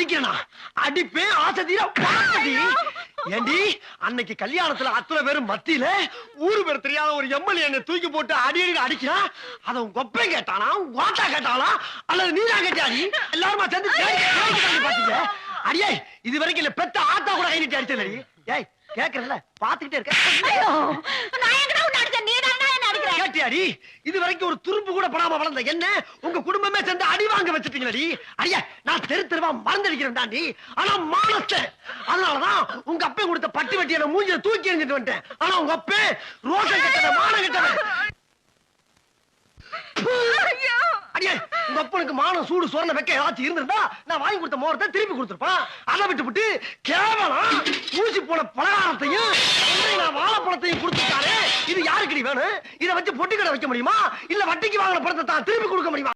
அடிக்கிறேன் ஏன் அடிக்கிறனா அடிப்பேன் ஆசை தீர பாடி ஏண்டி அன்னைக்கு கல்யாணத்துல அத்தனை பேரும் மத்தியில ஊரு பேர் தெரியாத ஒரு எம்எல்ஏ என்ன தூக்கி போட்டு அடி அடி அடிக்கிறான் அத உன் கொப்பை கேட்டானா ஓட்டா கேட்டானா அல்லது நீதான் கேட்டாடி எல்லாருமா சேர்ந்து பாத்தீங்க அடியே இது வரைக்கும் இல்ல பெத்த ஆத்தா கூட கை நீட்டி அடிச்சலடி ஏய் கேக்குறல பாத்துக்கிட்டே இருக்க ஐயோ நான் எங்கடா உன்னை அடிச்சேன் நீ என்ன கேட்டியாடி இது வரைக்கும் ஒரு துரும்பு கூட படாம வளர்ந்த என்ன? உங்க குடும்பமே சேர்ந்து அடி வாங்க வச்சுட்டீங்களடி. அடியா நான் தெரு தெருவா மறந்தடிக்கிறேன் தாண்டி. ஆனா மானத்தை. அதனாலதான் உங்க அப்பே கொடுத்த பட்டு வெட்டி என்ன மூஞ்சில தூக்கி எறிஞ்சிட்டு வந்துட்டேன். ஆனா உங்க அப்பே ரோஷம் கட்டத மானம் கட்டவன். அடியே உங்க அப்பனுக்கு மானம் சூடு சொரண வைக்க ஏதாச்சும் இருந்திருந்தா நான் வாங்கி கொடுத்த மோரத்தை திருப்பி கொடுத்துருப்பான். அதை விட்டு விட்டு கேவலம். ஊசி போன பலகாரத்தையும் யாருக்கு நீ வேணும்? இதை வச்சு பொட்டி கடை வைக்க முடியுமா? இல்ல வட்டிக்கு வாங்கின பணத்தை தான் திருப்பி கொடுக்க முடியுமா?